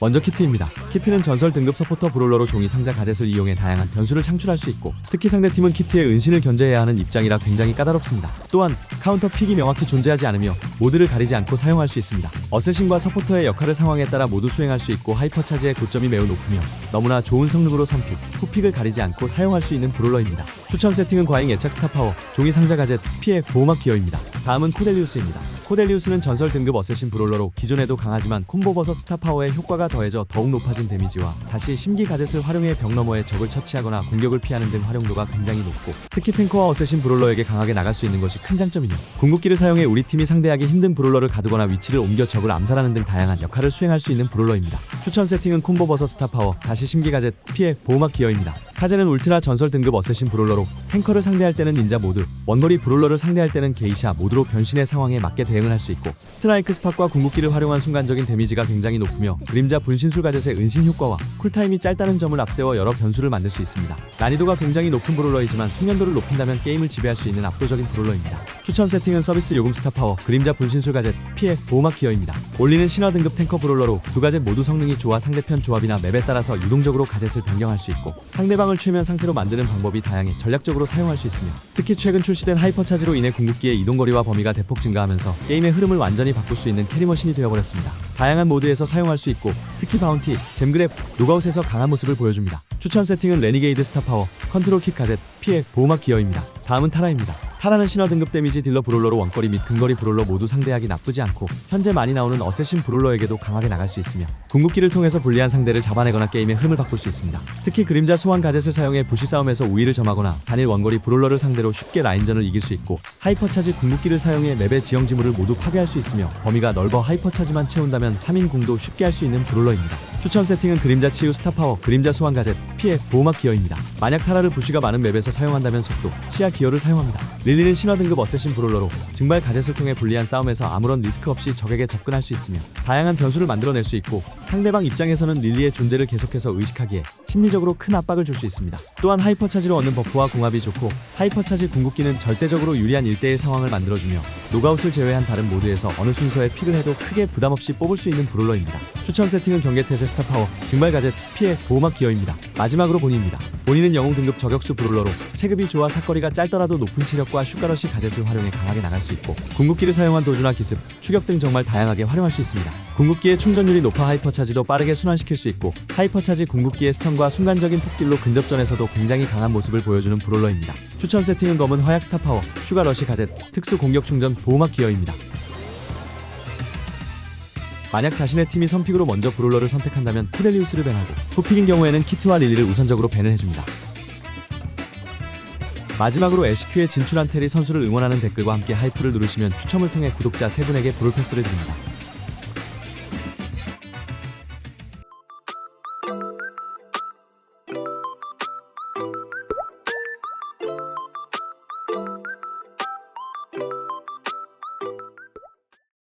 먼저 키트입니다. 키트는 전설 등급 서포터 브롤러로 종이 상자 가젯을 이용해 다양한 변수를 창출할 수 있고 특히 상대 팀은 키트의 은신을 견제해야 하는 입장이라 굉장히 까다롭습니다. 또한 카운터 픽이 명확히 존재하지 않으며 모드를 가리지 않고 사용할 수 있습니다. 어쌔신과 서포터의 역할을 상황에 따라 모두 수행할 수 있고 하이퍼 차지의 고점이 매우 높으며 너무나 좋은 성능으로 선픽, 후픽을 가리지 않고 사용할 수 있는 브롤러입니다. 추천 세팅은 과잉 애착 스타파워, 종이 상자 가젯, 피해 보호막 기어입니다. 다음은 코델리우스입니다. 코델리우스는 전설 등급 어쌔신 브롤러로 기존에도 강하지만 콤보 버섯 스타파워의 효과가 더해져 더욱 높아진 데미지와 다시 심기 가젯을 활용해 벽 너머에 적을 처치하거나 공격을 피하는 등 활용도가 굉장히 높고 특히 탱커와 어쌔신 브롤러에게 강하게 나갈 수 있는 것이 큰 장점이며 궁극기를 사용해 우리 팀이 상대하기 힘든 브롤러를 가두거나 위치를 옮겨 적을 암살하는 등 다양한 역할을 수행할 수 있는 브롤러입니다. 추천 세팅은 콤보 버섯 스타파워, 다시 심기 가젯, 피해 보호막 기어입니다. 카제는 울트라 전설 등급 어쌔신 브롤러로 탱커를 상대할 때는 닌자 모드, 원거리 브롤러를 상대할 때는 게이샤 모드로 변신의 상황에 맞게 대응을 할 수 있고 스트라이크 스팟과 궁극기를 활용한 순간적인 데미지가 굉장히 높으며 그림자 분신술 가젯의 은신 효과와 쿨타임이 짧다는 점을 앞세워 여러 변수를 만들 수 있습니다. 난이도가 굉장히 높은 브롤러이지만 숙련도를 높인다면 게임을 지배할 수 있는 압도적인 브롤러입니다. 추천 세팅은 서비스 요금 스타 파워, 그림자 분신술 가젯, 피해 보호막 기어입니다. 올리는 신화 등급 탱커 브롤러로 두 가젯 모두 성능이 좋아 상대편 조합이나 맵에 따라서 유동적으로 가젯을 변경할 수 있고 상대방 을 최면 상태로 만드는 방법이 다양해 전략적으로 사용할 수 있으며 특히 최근 출시된 하이퍼 차지로 인해 궁극기의 이동거리와 범위가 대폭 증가하면서 게임의 흐름을 완전히 바꿀 수 있는 캐리머신이 되어버렸습니다. 다양한 모드에서 사용할 수 있고 특히 바운티, 잼그랩, 노가웃에서 강한 모습을 보여줍니다. 추천 세팅은 레니게이드 스타파워, 컨트롤 킥 가젯, 피해, 보호막 기어입니다. 다음은 타라입니다. 타라는 신화 등급 데미지 딜러 브롤러로 원거리 및 근거리 브롤러 모두 상대하기 나쁘지 않고 현재 많이 나오는 어쌔신 브롤러에게도 강하게 나갈 수 있으며 궁극기를 통해서 불리한 상대를 잡아내거나 게임의 흐름을 바꿀 수 있습니다. 특히 그림자 소환 가젯을 사용해 부시 싸움에서 우위를 점하거나 단일 원거리 브롤러를 상대로 쉽게 라인전을 이길 수 있고 하이퍼 차지 궁극기를 사용해 맵의 지형 지물을 모두 파괴할 수 있으며 범위가 넓어 하이퍼 차지만 채운다면 3인 궁도 쉽게 할 수 있는 브롤러입니다. 추천 세팅은 그림자 치유 스타파워, 그림자 소환 가젯, 피해, 보호막 기어입니다. 만약 타라를 부시가 많은 맵에서 사용한다면 속도, 시야 기어를 사용합니다. 릴리는 신화 등급 어쌔신 브롤러로 증발 가젯을 통해 불리한 싸움에서 아무런 리스크 없이 적에게 접근할 수 있으며 다양한 변수를 만들어낼 수 있고 상대방 입장에서는 릴리의 존재를 계속해서 의식하기에 심리적으로 큰 압박을 줄 수 있습니다. 또한 하이퍼 차지로 얻는 버프와 궁합이 좋고 하이퍼 차지 궁극기는 절대적으로 유리한 1대1 상황을 만들어주며 노가웃을 제외한 다른 모드에서 어느 순서에 픽을 해도 크게 부담 없이 뽑을 수 있는 브롤러입니다. 추천 세팅은 경계태세 스타파워, 증발 가젯, 피해, 보호막 기어입니다. 마지막으로 본인입니다. 본인은 영웅 등급 저격수 브롤러로 체급이 좋아 사거리가 짧더라도 높은 체력과 슈가러시 가젯을 활용해 강하게 나갈 수 있고 궁극기를 사용한 도주나 기습, 추격 등 정말 다양하게 활용할 수 있습니다. 궁극기의 충전율이 높아 하이퍼 차지도 빠르게 순환시킬 수 있고 하이퍼 차지 궁극기의 스턴과 순간적인 폭딜로 근접전에서도 굉장히 강한 모습을 보여주는 브롤러입니다. 추천 세팅은 검은 화약 스타파워, 슈가러시 가젯, 특수 공격 충전 보호막 기어입니다. 만약 자신의 팀이 선픽으로 먼저 브롤러를 선택한다면 코델리우스를 밴하고 후픽인 경우에는 키트와 릴리를 우선적으로 밴을 해줍니다. 마지막으로 애쉬큐에 진출한 테리 선수를 응원하는 댓글과 함께 하이프를 누르시면 추첨을 통해 구독자 3분에게 브롤패스를 드립니다.